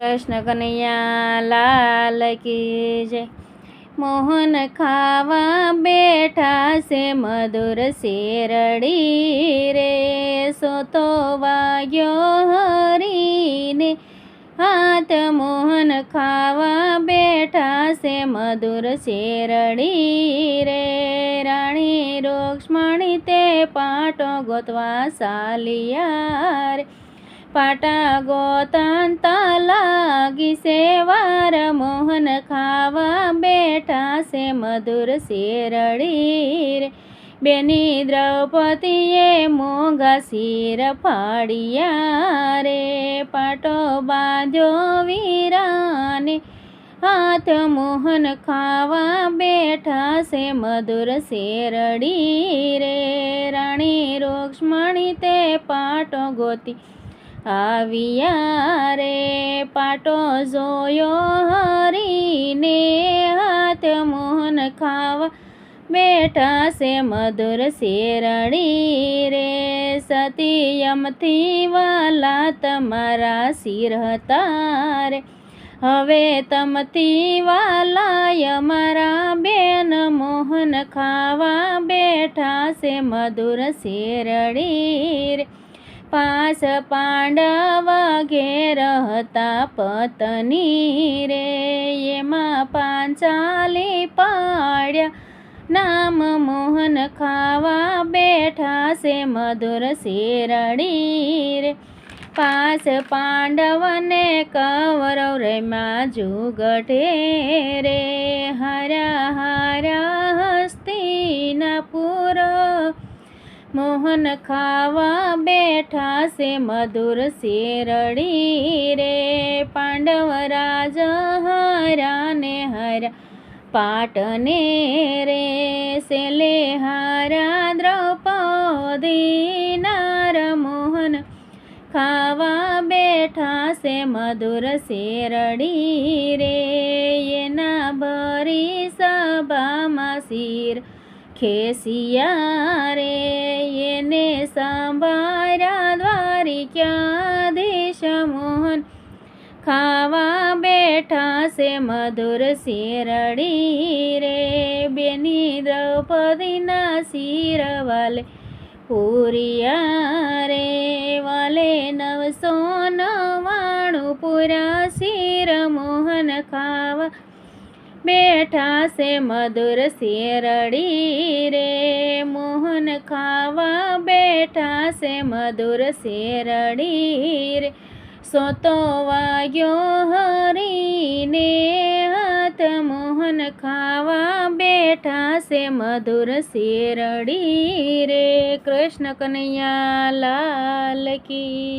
કૃષ્ણ કનૈયા, લાલ કી જય. મોહન ખાવા બેઠા છે, મધુર શેરડી રે. સોતો વાગ્યો હરીને, હાથ મોહન ખાવા બેઠા છે, મધુર શેરડી રે. રાણી રોક્ષ્મણી તે પાટો ગોતવા સાલિયા રે પાટા ગોતાંતા લાગી સેવાર મોહન ખાવા બેઠા સે મધુર શેરડી રે બેની દ્રૌપદીએ મોંઘા શિર ફાડિયા રે. પાટો બાંધ્યો વીરાને, હાથ મોહન ખાવા બેઠા સે મધુર શેરડી રે. રાણી રૂક્ષ્મણી તે પાટો ગોતી આવ્યા રે પાટો જોયો હરીને હાથ મોહન ખાવા બેઠા છે મધુર શેરડી રે. સતીયમથી વાલા તમારા શિર હતા રે. હવે તમથી વાલાય મારા બેન મોહન ખાવા બેઠા છે મધુર શેરડી રે. પાસ પાંડવ ઘેર હતા પતની રે. એમાં પાંચાલી પાડ્યા. નામ મોહન ખાવા બેઠા છે મધુર શેરડી રે. પાસ પાંડવને કવરવ રેમાં જુગઠે રે. હરા હરા મોહન ખાવા બેઠા છે મધુર શેરડી રે. પાંડવ રાજ હરાને હરા પાટને રે. સેલે હારા દ્રૌપદી નાર મોહન ખાવા બેઠા છે મધુર શેરડી રે. એના ભરી સભામાં શિર ખેસિયા રે એને સંભાળ્યા દ્વારિકાધીશ મોહન? ખાવા બેઠા છે મધુર શેરડી રે, બેની દ્રૌપદીના શિર વાલે પૂરિયા રે વાલે નવસો નવાણું પૂરા શિર મોહન ખાવા બેઠા છે મધુર શેરડી રે. મોહન ખાવા બેઠા છે મધુર શેરડી રે. સોતો વાગ્યો હરીને હાથ મોહન ખાવા બેઠા છે મધુર શેરડી રે. કૃષ્ણ કનૈયા લાલ કી